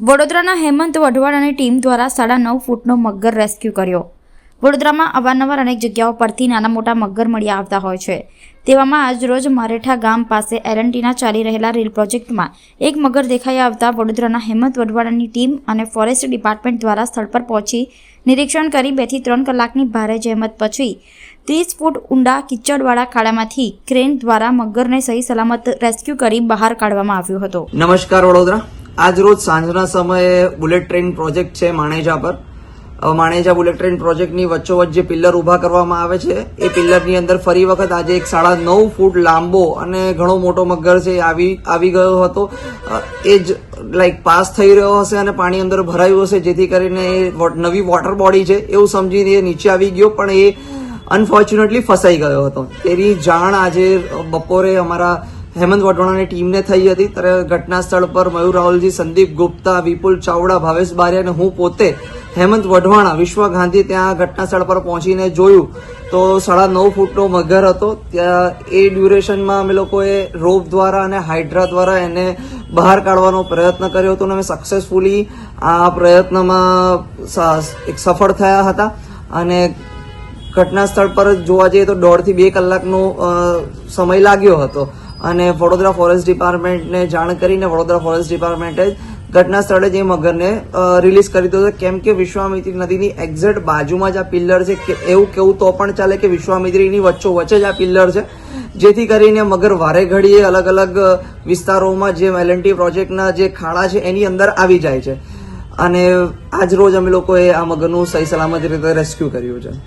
વડોદરાના હેમંત વઢવાડાની ટીમ દ્વારા સાડા નવ ફૂટનો મગર રેસ્ક્યુ કર્યો. વડોદરામાં અવારનવાર અનેક જગ્યાઓ પરથી નાના મોટા મગર મળી આવતા હોય છે. તેવામાં આજરોજ મારેઠા ગામ પાસે એરન્ટીના ચાલી રહેલા રેલ પ્રોજેક્ટમાં એક મગર દેખાઈ આવતા વડોદરાના હેમંત વઢવાડાની ટીમ અને ફોરેસ્ટ ડિપાર્ટમેન્ટ દ્વારા સ્થળ પર પહોંચી નિરીક્ષણ કરી બેથી ત્રણ કલાકની ભારે જહેમત પછી ત્રીસ ફૂટ ઊંડા કિચડવાળા ખાડામાંથી ક્રેન દ્વારા મગરને સહી સલામત રેસ્ક્યુ કરી બહાર કાઢવામાં આવ્યો હતો. નમસ્કાર વડોદરા. આજ રોજ સાંજના સમયે બુલેટ ટ્રેન પ્રોજેક્ટ છે માણેજા પર. માણેજા બુલેટ ટ્રેન પ્રોજેક્ટની વચ્ચોવચ્ચ જે પિલ્લર ઊભા કરવામાં આવે છે, એ પિલ્લરની અંદર ફરી વખત આજે એક સાડા નવ ફૂટ લાંબો અને ઘણો મોટો મગર છે આવી આવી ગયો હતો. એ જ લાઈક પાસ થઈ રહ્યો હશે અને પાણી અંદર ભરાયું હશે, જેથી કરીને એ નવી વોટર બોડી છે, એવું સમજીને એ નીચે આવી ગયો, પણ એ અનફોર્ચ્યુનેટલી ફસાઈ ગયો હતો. તેની જાણ આજે બપોરે અમારા હેમંત વઢવાણાની ટીમને થઈ હતી. ત્યારે ઘટના સ્થળ પર મયુર રાહુલજી, સંદીપ ગુપ્તા, વિપુલ ચાવડા, ભાવેશ બારિયા અને હું પોતે હેમંત વઢવાણા, વિશ્વ ગાંધી ત્યાં ઘટના સ્થળ પર પહોંચીને જોયું. તો સાડા નવ ફૂટનો મગર હતો. ત્યાં એ ડ્યુરેશનમાં અમે લોકોએ રોપ દ્વારા અને હાઇડ્રા દ્વારા એને બહાર કાઢવાનો પ્રયત્ન કર્યો હતો અને અમે સક્સેસફુલી આ પ્રયત્નમાં એક સફળ થયા હતા. અને ઘટના સ્થળ પર જોવા જઈએ તો દોઢથી બે કલાકનો સમય લાગ્યો હતો. અને વડોદરા ફોરેસ્ટ ડિપાર્ટમેન્ટને જાણ કરીને વડોદરા ફોરેસ્ટ ડિપાર્ટમેન્ટે ઘટના સ્થળે જ એ મગરને રિલીઝ કરી દીધો છે કેમ કે વિશ્વામિત્રી નદીની એક્ઝેક્ટ બાજુમાં જ આ પિલ્લર છે કે એવું કેવું તો પણ ચાલે કે વિશ્વામિત્રીની વચ્ચો વચ્ચે જ આ પિલ્લર છે. જેથી કરીને મગર વારે ઘડીએ અલગ અલગ વિસ્તારોમાં જે એલએનટી પ્રોજેક્ટના જે ખાડા છે એની અંદર આવી જાય છે. અને આજ રોજ અમે લોકોએ આ મગરનું સહી સલામત રીતે રેસ્ક્યુ કર્યું છે.